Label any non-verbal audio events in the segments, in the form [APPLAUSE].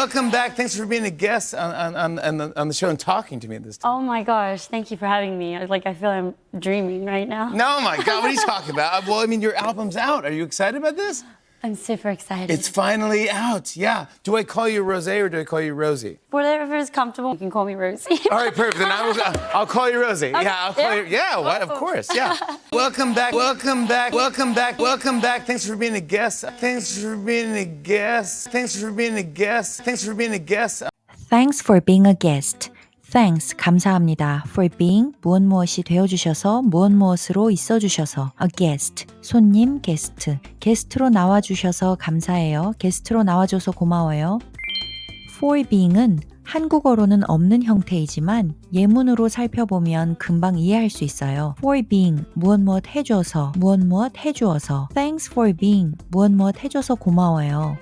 welcome back. Thanks for being a guest on, on, on, the, on the show and talking to me at this time. Oh my gosh, thank you for having me. I- Like, I feel I'm dreaming right now. No, my God, what are you talking about? Uh, well, I mean, your album's out. Are you excited about this? I'm super excited. It's finally out. Yeah. Do I call you Rose or do I call you Rosie? Whatever is comfortable, you can call me Rosie. All right, perfect. Then I will. [LAUGHS] I'll call you Rosie. Yeah, I'll call you. Yeah, what? Of course. Yeah. [LAUGHS] welcome back. Welcome back. Welcome back. Welcome back. Thanks for being a guest. Thanks for being a guest. Thanks for being a guest. Thanks for being a guest. Thanks for being a guest. Thanks, 감사합니다. For being 무엇 무엇이 되어주셔서 무엇 무엇으로 있어주셔서 a guest, 손님, 게스트. 게스트로 나와주셔서 감사해요. 게스트로 나와줘서 고마워요. For being은 한국어로는 없는 형태이지만 예문으로 살펴보면 금방 이해할 수 있어요. For being, 무엇 무엇 해줘서, 무엇 무엇 해주어서. Thanks for being, 무엇 무엇 해줘서 고마워요.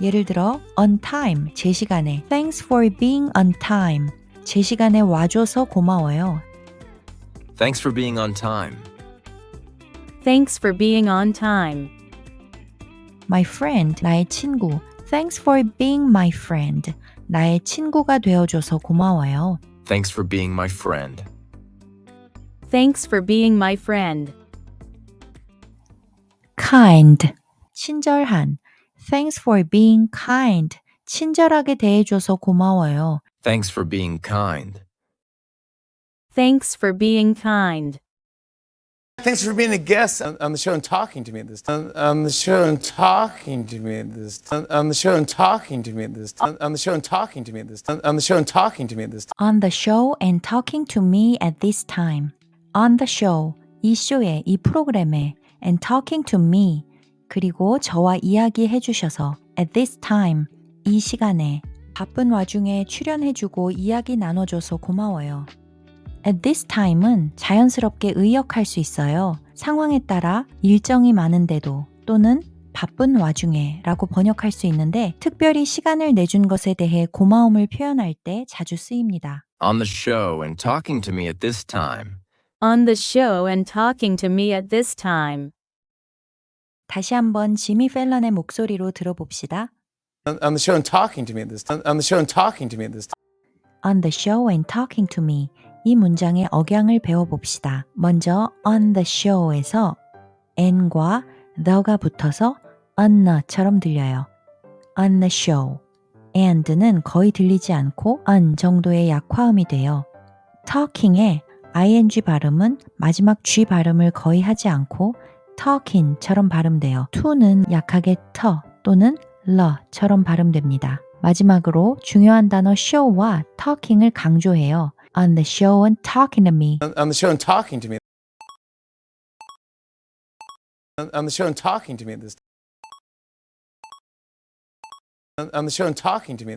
예를 들어 on time 제 시간에 Thanks for being on time 제 시간에 와줘서 고마워요. Thanks for being on time. Thanks for being on time. My friend 나의 친구 Thanks for being my friend 나의 친구가 되어줘서 고마워요. Thanks for being my friend. Thanks for being my friend. kind 친절한 Thanks for being kind 친절하게 대해줘서 고마워요. Thanks for being kind. Thanks for being kind. Thanks for being a guest on, on the show and talking to me this time. On, on the show and talking to me this time. On the show and talking to me this time. On the show and talking to me this time. On the show and talking to me this time. On the show and talking to me at this time. On the show, 이 쇼에, 이 프로그램에 and talking to me 그리고 저와 이야기해 주셔서 at this time, 이 시간에 바쁜 와중에 출연해주고 이야기 나눠줘서 고마워요. At this time은 자연스럽게 의역할 수 있어요. 상황에 따라 일정이 많은데도 또는 바쁜 와중에 라고 번역할 수 있는데 특별히 시간을 내준 것에 대해 고마움을 표현할 때 자주 쓰입니다. On the show and talking to me at this time. On the show and talking to me at this time. 다시 한번 지미 펠런의 목소리로 들어봅시다. On, the show and talking to me this time. On the show and talking to me this time. On the show and talking to me. 이 문장의 억양을 배워봅시다. 먼저 on the show에서 and과 the가 붙어서 on the처럼 들려요. on the show. and는 거의 들리지 않고 on 정도의 약화음이 돼요. talking의 ing 발음은 마지막 g 발음을 거의 하지 않고 talking처럼 발음돼요. to는 약하게 t 또는 l처럼 발음됩니다. 마지막으로 중요한 단어 show와 talking을 강조해요. On the show and talking to me. On, the show and talking to me. On, the show and talking to me this on the show and talking to me.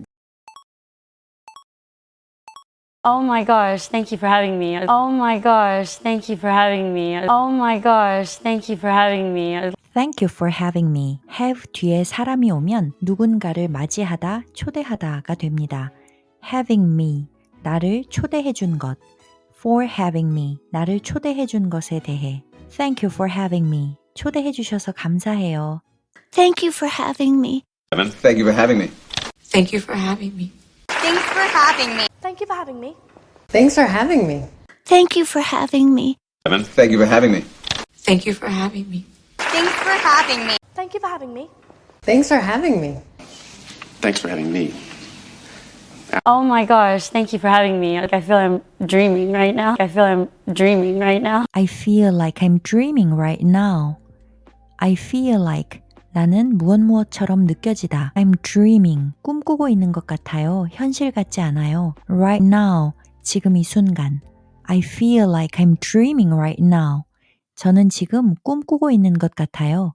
Oh my gosh, thank you for having me. Oh my gosh, thank you for having me. Oh my gosh, thank you for having me. Thank you for having me. have 뒤에 사람이 오면 누군가를 맞이하다, 초대하다가 됩니다. having me. 나를 초대해 준 것. for having me. 나를 초대해 준 것에 대해. Thank you for having me. 초대해 주셔서 감사해요. Thank you for having me. Thank you for having me. Thank you for having me. Thanks for having me. Thank you for having me. Thanks for having me. Thank you for having me. Evan, thank you for having me. Thank you for having me. Thanks for having me. Thank you for having me. Thanks for having me. Thanks for having me. Oh my gosh, thank you for having me. Like, I feel I'm dreaming right now. I feel I'm dreaming right now. I feel like I'm dreaming right now. I feel like 나는 무엇 무엇처럼 느껴지다. I'm dreaming. 꿈꾸고 있는 것 같아요. 현실 같지 않아요. Right now. 지금 이 순간. I feel like I'm dreaming right now. 저는 지금 꿈꾸고 있는 것 같아요.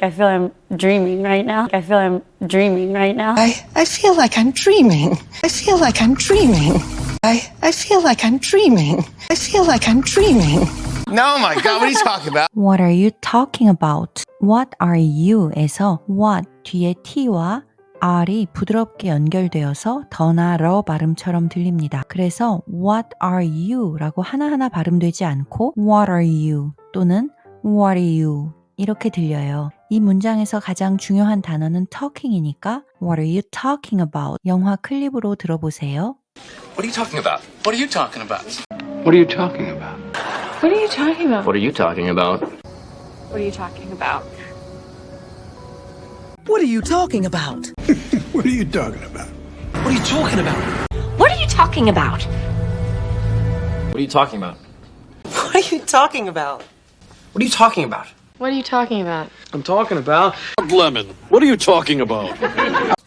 I feel I'm dreaming right now. I feel I'm dreaming right now. I, I feel like I'm dreaming. I feel like I'm dreaming. I, I feel like I'm dreaming. I feel like I'm dreaming. No, my God, what are you talking about? What are you talking about? What are you에서 what 뒤에 t와 r이 부드럽게 연결되어서 더나 러 발음처럼 들립니다. 그래서 what are you라고 하나하나 발음되지 않고 what are you 또는 what are you 이렇게 들려요. 이 문장에서 가장 중요한 단어는 talking이니까 What are you talking about? 영화 클립으로 들어보세요. What are you talking about? What are you talking about? What are you talking about? What are you talking about? What are you talking about? What are you talking about? What are you talking about? what are you talking about? What are you talking about? What are you talking about? What are you talking about? What are you talking about? What are you talking about? What are you talking about? I'm talking about lemon. What are you talking about?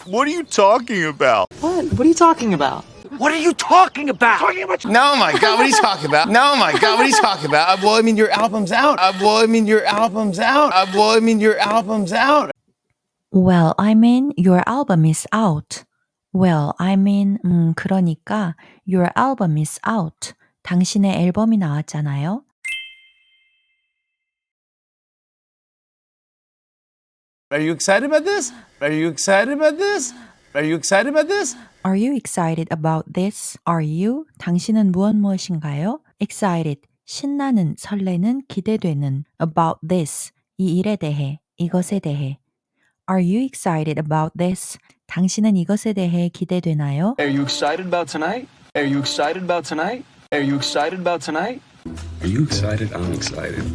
what are you talking about? What? What are you talking about? What are you talking about? Talking about No, my God, what are you talking about? No, my God, what are you talking about? Uh, well, I mean, your album's out. Uh, well, I mean, your album's out. Uh, well, I mean, your album's out. Well, I mean, your album is out. Well, I mean, 음, 그러니까 your album is out. 당신의 앨범이 나왔잖아요. Are you excited about this? Are you excited about this? Are you excited about this? Are you excited about this? Are you? 당신은 무엇 무엇인가요? Excited. 신나는, 설레는, 기대되는. About this. 이 일에 대해, 이것에 대해. Are you excited about this? 당신은 이것에 대해 기대되나요? Are you excited about tonight? Are you excited about tonight? Are you excited about tonight? Are you excited? I'm excited.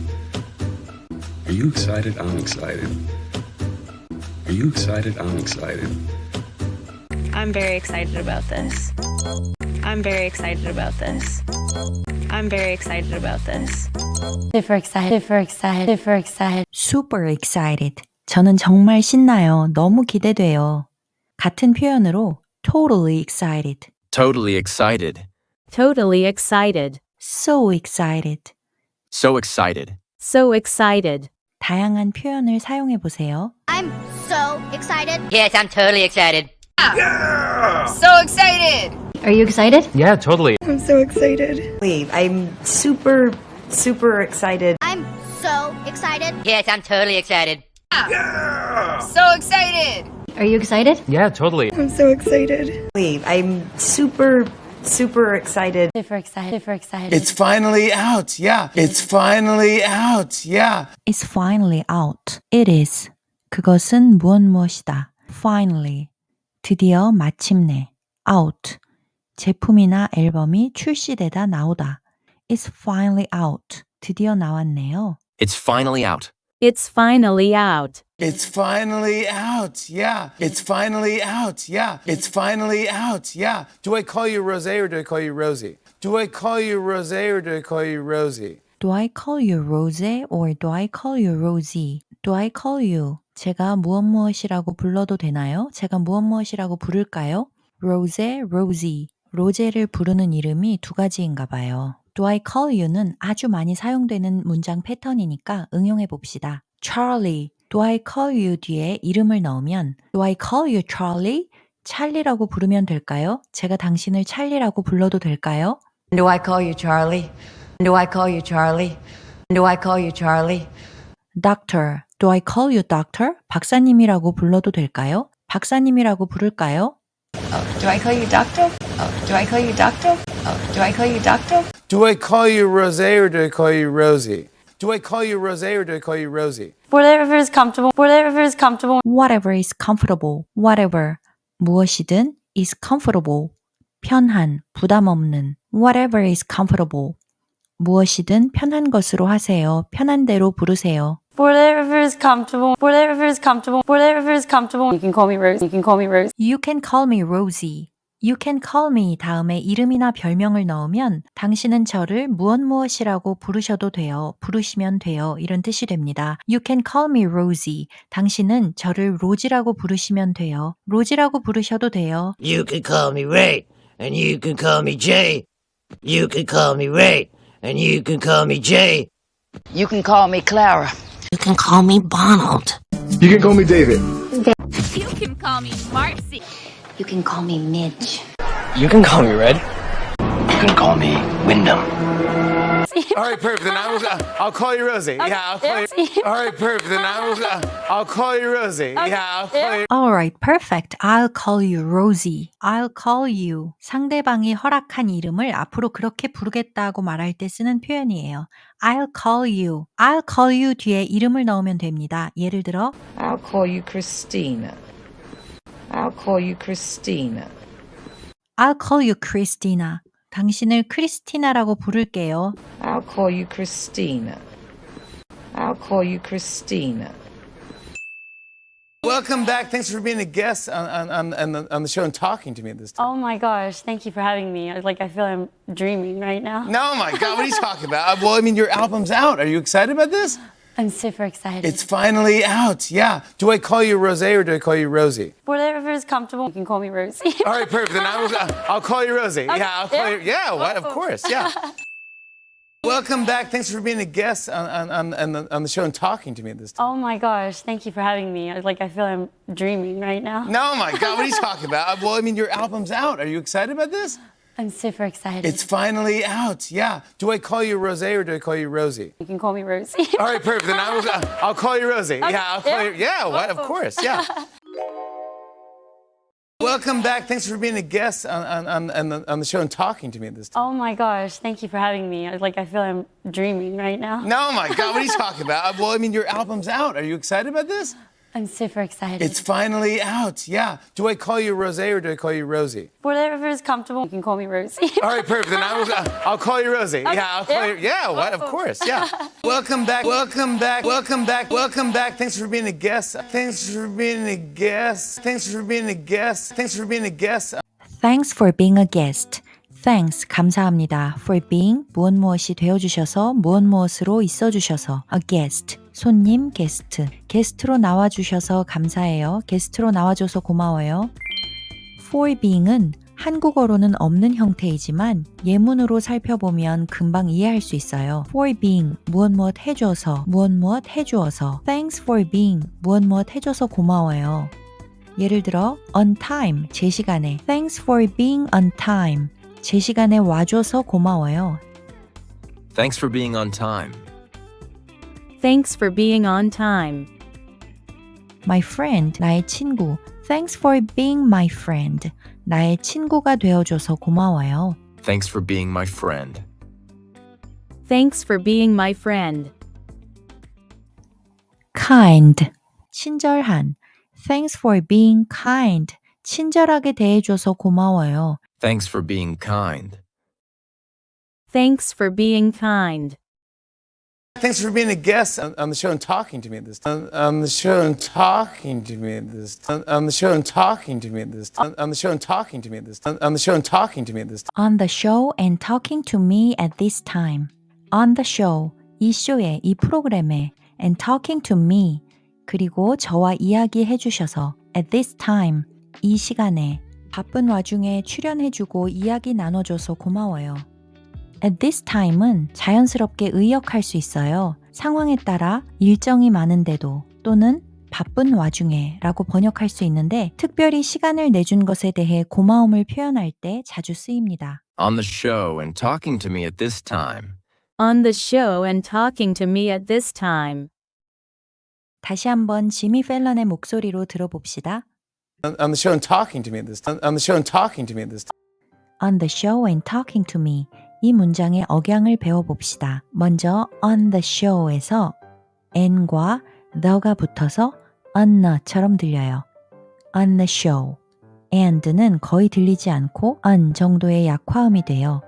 Are you excited? I'm excited. Are you excited? I'm excited. I'm very excited about this. I'm very excited about this. I'm very excited about this. Super excited, super excited, super excited. Super excited. 저는 정말 신나요. 너무 기대돼요. 같은 표현으로 totally excited, Totally excited. Totally excited. so excited. So excited. So excited. 다양한 표현을 사용해 보세요. I'm so excited. Yes, I'm totally excited. So excited. Are you excited? Yeah, totally. I'm so excited. I'm super, super excited. I'm so excited. Yes, I'm totally excited. So excited. Are you excited? Yeah, totally. I'm so excited. I'm super, super excited. Super excited, super excited. It's finally out. Yeah. It's finally out. Yeah. It's finally out. It is. 그것은 무엇 무엇이다. Finally. 드디어 마침내. Out. 제품이나 앨범이 출시되다 나오다. It's finally out. 드디어 나왔네요. It's finally out. It's finally out. It's finally out. Yeah. It's finally out. Yeah. It's finally out. Yeah. Do I call you Rose or do I call you Rosie? Do I call you Rose or do I call you Rosie? Do I call you Rose or do I call you Rosie? Do I call you? 제가 무엇 무엇이라고 불러도 되나요? 제가 무엇 무엇이라고 부를까요? Rose, Rosie. 로제를 부르는 이름이 두 가지인가 봐요. Do I call you는 아주 많이 사용되는 문장 패턴이니까 응용해 봅시다. Charlie. Do I call you 뒤에 이름을 넣으면 Do I call you Charlie? 찰리라고 부르면 될까요? 제가 당신을 찰리라고 불러도 될까요? Do I call you Charlie? Do I call you Charlie? Do I call you Charlie? Doctor. Do I call you doctor? 박사님이라고 불러도 될까요? 박사님이라고 부를까요? Do I call you doctor? do I call you doctor? do I call you doctor? Do I call you Rose or do I call you Rosie? Do I call you Rose or do I call you Rosie? Whatever is comfortable, whatever is comfortable. Whatever is comfortable. Whatever. 무엇이든 is comfortable. 편한, 부담 없는. Whatever is comfortable. 무엇이든 편한 것으로 하세요. 편한 대로 부르세요. Whatever is comfortable, whatever is comfortable, whatever is comfortable. You can call me Rose, you can call me Rose. You can call me Rosie. You can call me 다음에 이름이나 별명을 넣으면 당신은 저를 무엇 무엇이라고 부르셔도 돼요. 부르시면 돼요. 이런 뜻이 됩니다. You can call me Rosie. 당신은 저를 로지라고 부르시면 돼요. 로지라고 부르셔도 돼요. You can call me Ray, and you can call me Jay. You can call me Ray, and you can call me Jay. You can call me Clara. You can call me Bonald. You can call me David. [LAUGHS] You can call me Marcy. You can call me Midge. You can call me Red. You can call me Wyndham. Rosie. All right, perfect. Then I will. Uh, I'll call you Rosie. Yeah, I'll call you. All right, perfect. Then I will. Uh, I'll call you Rosie. Yeah, I'll call you. Alright, perfect. I'll call you Rosie. I'll call you. 상대방이 허락한 이름을 앞으로 그렇게 부르겠다고 말할 때 쓰는 표현이에요. I'll call you. I'll call you 뒤에 이름을 넣으면 됩니다. 예를 들어 I'll call you Christina. I'll call you Christina. I'll call you Christina. 당신을 크리스티나라고 부를게요. I'll call you Christina. I'll call you Christina. Welcome back. Thanks for being a guest on on on, on, the, on the show and talking to me this time. Oh my gosh, thank you for having me. Like I feel I'm dreaming right now. No, my God, what are you talking about? Uh, Well, I mean, your album's out. Are you excited about this? I'm super excited. It's finally out. Yeah. Do I call you Rose or do I call you Rosie? Whatever is comfortable, you can call me Rosie. All right, perfect. Then I will. Uh, I'll call you Rosie. Yeah, I'll call you. Yeah, what? Of course. Yeah. [LAUGHS] Welcome back. Thanks for being a guest on on, on, on, the, on the show and talking to me this time. Oh my gosh, thank you for having me. Like I feel I'm dreaming right now. No, my God, what are you talking about? Uh, Well, I mean, your album's out. Are you excited about this? I'm super excited. It's finally out. Yeah. Do I call you Rose or do I call you Rosie? you can call me Rosie. [LAUGHS] All right, perfect. Then I will. Uh, I'll call you Rosie. Yeah, I'll call you. Yeah, what? Of course. Yeah. [LAUGHS] Welcome back. Thanks for being a guest on, on, on, on, the, on the show and talking to me this time. Oh my gosh, thank you for having me. Like I feel I'm dreaming right now. No, my God, what are you talking about? Uh, Well, I mean, your album's out. Are you excited about this? I'm super excited. It's finally out. Yeah. Do I call you Rose or do I call you Rosie? Whatever is comfortable, you can call me Rosie. All right, perfect. Then I will. Uh, [LAUGHS] I'll call you Rosie. Yeah, I'll call you. Yeah, what? Of course. Yeah. [LAUGHS] Welcome back. Welcome back. Welcome back. Welcome back. Thanks for being a guest. Thanks for being a guest. Thanks for being a guest. Thanks for being a guest. Thanks for being a guest. Thanks, 감사합니다. For being, 무엇 무엇이 되어주셔서, 무엇 무엇으로 있어주셔서. A guest, 손님, 게스트. 게스트로 나와주셔서 감사해요. 게스트로 나와줘서 고마워요. For being은 한국어로는 없는 형태이지만 예문으로 살펴보면 금방 이해할 수 있어요. For being, 무엇 무엇 해줘서, 무엇 무엇 해주어서. Thanks for being, 무엇 무엇 해줘서 고마워요. 예를 들어 on time 제 시간에 Thanks for being on time 제 시간에 와줘서 고마워요. Thanks for being on time. Thanks for being on time. My friend 나의 친구 Thanks for being my friend 나의 친구가 되어줘서 고마워요. Thanks for being my friend. Thanks for being my friend. kind 친절한 Thanks for being kind 친절하게 대해줘서 고마워요. Thanks for being kind. Thanks for being kind. Thanks for being a guest on, on the show and talking to me this time. On, on the show and talking to me this time. On, on the show and talking to me this time. On the show and talking to me this time. On the show and talking to me this time. On the show and talking to me at this time. On the show, 이 쇼에, 이 프로그램에 and talking to me 그리고 저와 이야기해 주셔서 at this time, 이 시간에 바쁜 와중에 출연해 주고 이야기 나눠줘서 고마워요. At this time은 자연스럽게 의역할 수 있어요. 상황에 따라 일정이 많은데도 또는 바쁜 와중에 라고 번역할 수 있는데 특별히 시간을 내준 것에 대해 고마움을 표현할 때 자주 쓰입니다. On the show and talking to me at this time. On the show and talking to me at this time. 다시 한번 지미 펠런의 목소리로 들어봅시다. On, the show and talking to me this time. On the show and talking to me this time. On the show and talking to me. 이 문장의 억양을 배워봅시다. 먼저 on the show에서 and과 the가 붙어서 on the처럼 들려요. on the show. and는 거의 들리지 않고 on 정도의 약화음이 돼요.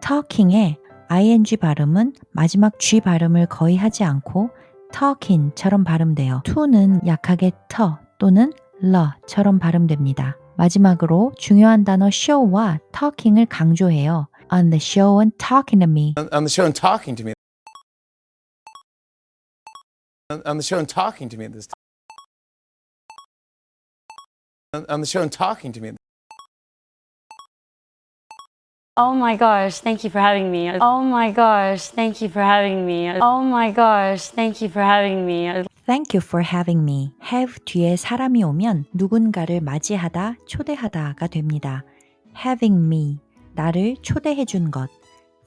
talking의 ing 발음은 마지막 g 발음을 거의 하지 않고 talking처럼 발음돼요. to는 약하게 t 또는 l처럼 발음됩니다. 마지막으로 중요한 단어 show와 talking을 강조해요. On the show and talking to me. On, on the show and talking to me. On, on the show and talking to me this time. On, on the show and talking to me. Oh my gosh, thank you for having me. Oh my gosh, thank you for having me. Oh my gosh, thank you for having me. Thank you for having me. have 뒤에 사람이 오면 누군가를 맞이하다, 초대하다가 됩니다. having me, 나를 초대해 준 것.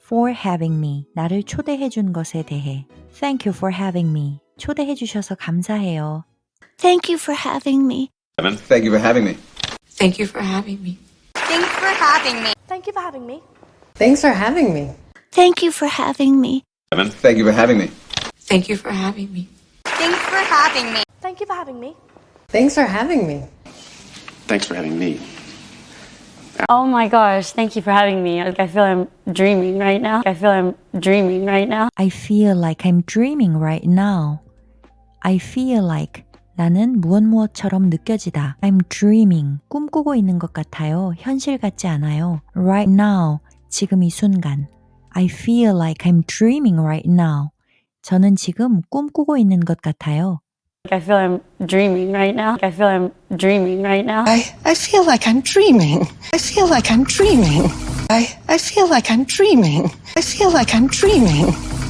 for having me. 나를 초대해 준 것에 대해. Thank you for having me. 초대해 주셔서 감사해요. Thank you for having me. Thank you for having me. Thank you for having me. Thanks for having me. Thank you for having me. Thanks for having me. Thank you for having me. Thank you for having me. Thank you for having me. Thanks for having me. Thank you for having me. Thanks for having me. Thanks for having me. Oh my gosh, thank you for having me. Like, I feel I'm dreaming right now. I feel I'm dreaming right now. I feel like I'm dreaming right now. I feel like 나는 무엇 무엇처럼 느껴지다. I'm dreaming. 꿈꾸고 있는 것 같아요. 현실 같지 않아요. Right now. 지금 이 순간. I feel like I'm dreaming right now. 저는 지금 꿈꾸고 있는 것 같아요. I feel I'm dreaming right now. I feel I'm dreaming right now. I, I feel like I'm dreaming. I feel like I'm dreaming. I, I feel like I'm dreaming. I feel like I'm dreaming.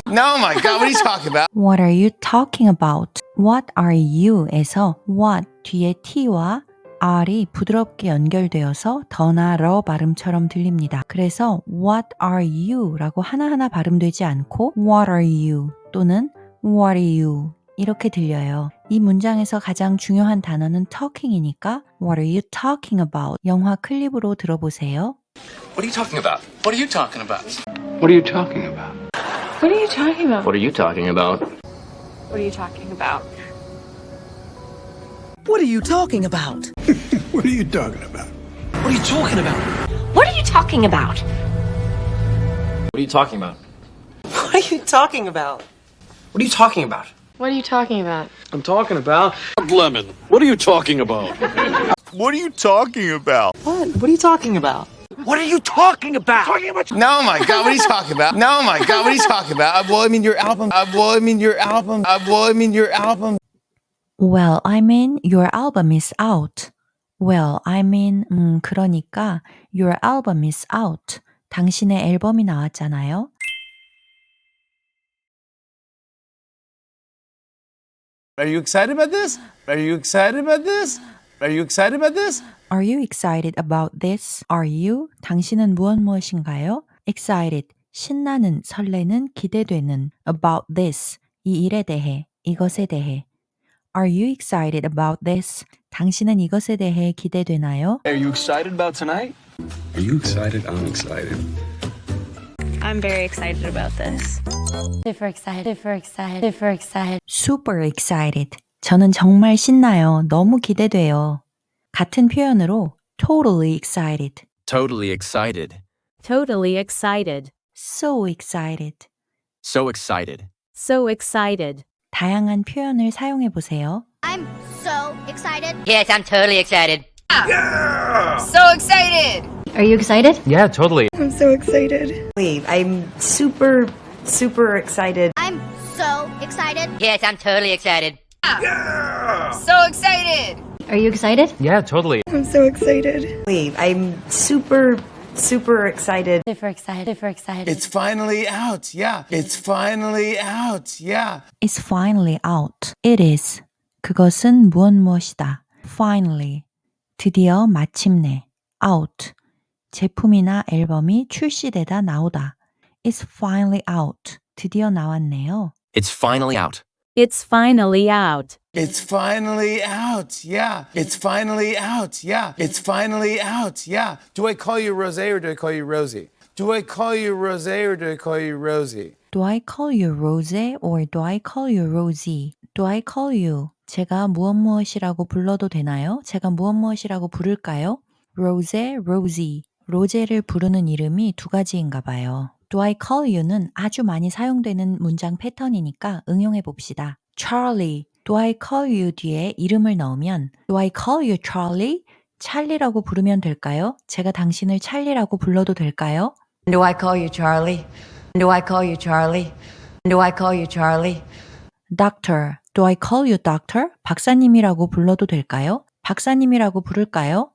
No, my God, what are you talking about? What are you talking about? What are you?에서 what 뒤에 t와 r이 부드럽게 연결되어서 더나 러 발음처럼 들립니다. 그래서 what are you?라고 하나하나 발음되지 않고 what are you 또는 what are you 이렇게 들려요. 이 문장에서 가장 중요한 단어는 talking이니까 what are you talking about? 영화 클립으로 들어보세요. What are you talking about? What are you talking about? What are you talking about? What are you talking about? What are you talking about? What are you talking about? What are you talking about? What are you talking about? What are you talking about? What are you talking about? What are you talking about? What are you talking about? What are you talking about? What are you talking about? I'm talking about lemon. What are you talking about? [LAUGHS] What are you talking about? What? What are you talking about? What are you talking about? Talking about No, my God, what are you talking about? No, my God, what are you talking about? Uh, well, I mean, your album. Uh, well, I mean, your album. Uh, well, I mean, your album. Well, I mean, your album is out. Well, I mean, 음, 그러니까 your album is out. 당신의 앨범이 나왔잖아요. Are you excited about this? Are you excited about this? Are you excited about this? Are you excited about this? Are you? 당신은 무엇 무엇인가요? Excited. 신나는, 설레는, 기대되는. About this. 이 일에 대해, 이것에 대해. Are you excited about this? 당신은 이것에 대해 기대되나요? Are you excited about tonight? Are you excited? I'm excited. I'm very excited about this. Super excited, super excited, super excited. super excited. 저는 정말 신나요. 너무 기대돼요. 같은 표현으로 totally excited, Totally excited. Totally excited. so excited. So excited. So excited. 다양한 표현을 사용해 보세요. I'm so excited. Yes, I'm totally excited. So excited. Are you excited? Yeah, totally. I'm so excited. Wait, I'm super, super excited. I'm so excited. Yes, I'm totally excited. So excited. Are you excited? Yeah, totally. I'm so excited. Wait, I'm super, super excited. Super excited, super excited. It's finally out. Yeah. It's finally out. Yeah. It's finally out. It is. 그것은 무엇 무엇이다. Finally. 드디어 마침내. Out. 제품이나 앨범이 출시되다 나오다. It's finally out. 드디어 나왔네요. It's finally out. It's finally out. It's finally out. Yeah. It's finally out. Yeah. It's finally out. Yeah. Do I call you Rose or do I call you Rosie? Do I call you Rose or do I call you Rosie? Do I call you Rose or do I call you Rosie? Do I call you? 제가 무엇 무엇이라고 불러도 되나요? 제가 무엇 무엇이라고 부를까요? Rose, Rosie. 로제를 부르는 이름이 두 가지인가 봐요. Do I call you는 아주 많이 사용되는 문장 패턴이니까 응용해 봅시다. Charlie. Do I call you 뒤에 이름을 넣으면 Do I call you Charlie? 찰리라고 부르면 될까요? 제가 당신을 찰리라고 불러도 될까요? Do I call you Charlie? Do I call you Charlie? Do I call you Charlie? Doctor. Do I call you doctor? 박사님이라고 불러도 될까요? 박사님이라고 부를까요?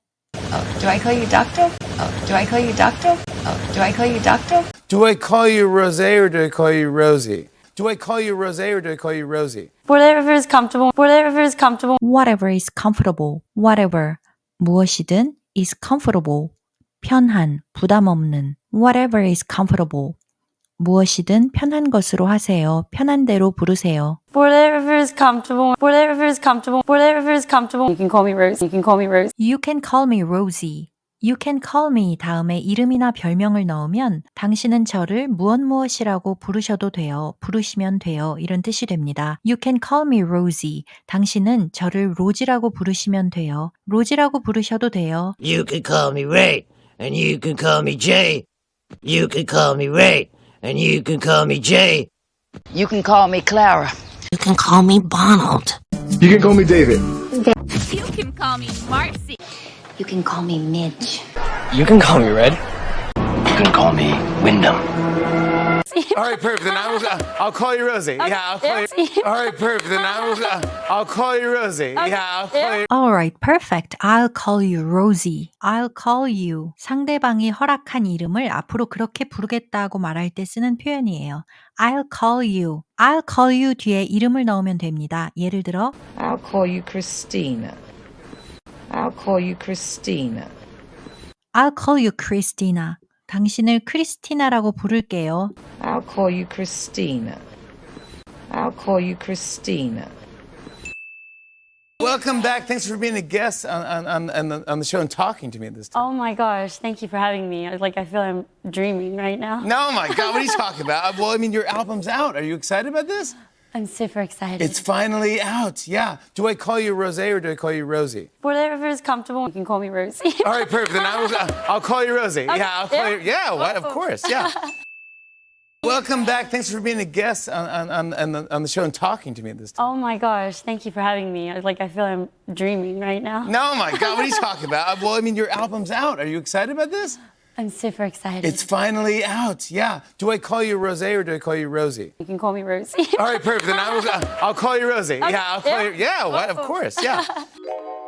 Do I call you doctor? Oh, do I call you doctor? Oh, do I call you doctor? Do I call you Rose or do I call you Rosie? Do I call you Rose or do I call you Rosie? Whatever is comfortable, whatever is comfortable. Whatever is comfortable. Whatever. 무엇이든 is comfortable. 편한, 부담 없는. Whatever is comfortable. 무엇이든 편한 것으로 하세요. 편한 대로 부르세요. Whatever is comfortable. Whatever is comfortable. Whatever is comfortable. You can call me Rose. You can call me Rose. You can call me Rosie. You can call me 다음에 이름이나 별명을 넣으면 당신은 저를 무엇 무엇이라고 부르셔도 돼요. 부르시면 돼요. 이런 뜻이 됩니다. You can call me Rosie. 당신은 저를 로지라고 부르시면 돼요. 로지라고 부르셔도 돼요. You can call me Ray, and you can call me Jay. You can call me Ray, and you can call me Jay. You can call me Clara. You can call me Bonald. You can call me David. You can call me Marcy. You can call me Midge. You can call me Red. You can call me Wyndham. All right, perfect. Then I will. Uh, I'll call you Rosie. Yeah, I'll call you. All right, perfect. Then I will. Uh, I'll call you Rosie. Yeah, I'll call you. Alright, perfect. I'll call you Rosie. I'll call you. 상대방이 허락한 이름을 앞으로 그렇게 부르겠다고 말할 때 쓰는 표현이에요. I'll call you. I'll call you 뒤에 이름을 넣으면 됩니다. 예를 들어, I'll call you Christina. I'll call you Christina. I'll call you Christina. 당신을 크리스티나라고 부를게요. I'll call you Christina. I'll call you Christina. Welcome back. Thanks for being a guest on, on, on, on, the, on the show and talking to me this time. Oh my gosh. Thank you for having me. Like, I feel I'm dreaming right now. No, my God, what are you talking about? Uh, Well, I mean, your album's out. Are you excited about this? I'm super excited. It's finally out. Yeah. Do I call you Rose or do I call you Rosie? Whatever is comfortable. You can call me Rosie. All right, perfect. Then I will. I'll call you Rosie. Yeah, I'll call yeah. you. Yeah, what? Of course. Yeah. [LAUGHS] Welcome back. Thanks for being a guest on, on, on, the, on the show and talking to me this time. Oh my gosh. Thank you for having me. Like, I feel I'm dreaming right now. No, my God, what are you talking about? Uh, Well, I mean, your album's out. Are you excited about this? I'm super excited. It's finally out. Yeah. Do I call you Rose or do I call you Rosie? You can call me Rosie. All right, perfect. Then I will. Uh, I'll call you Rosie. [LAUGHS] Yeah, I'll call you. Yeah, what? Of course. Yeah. [LAUGHS]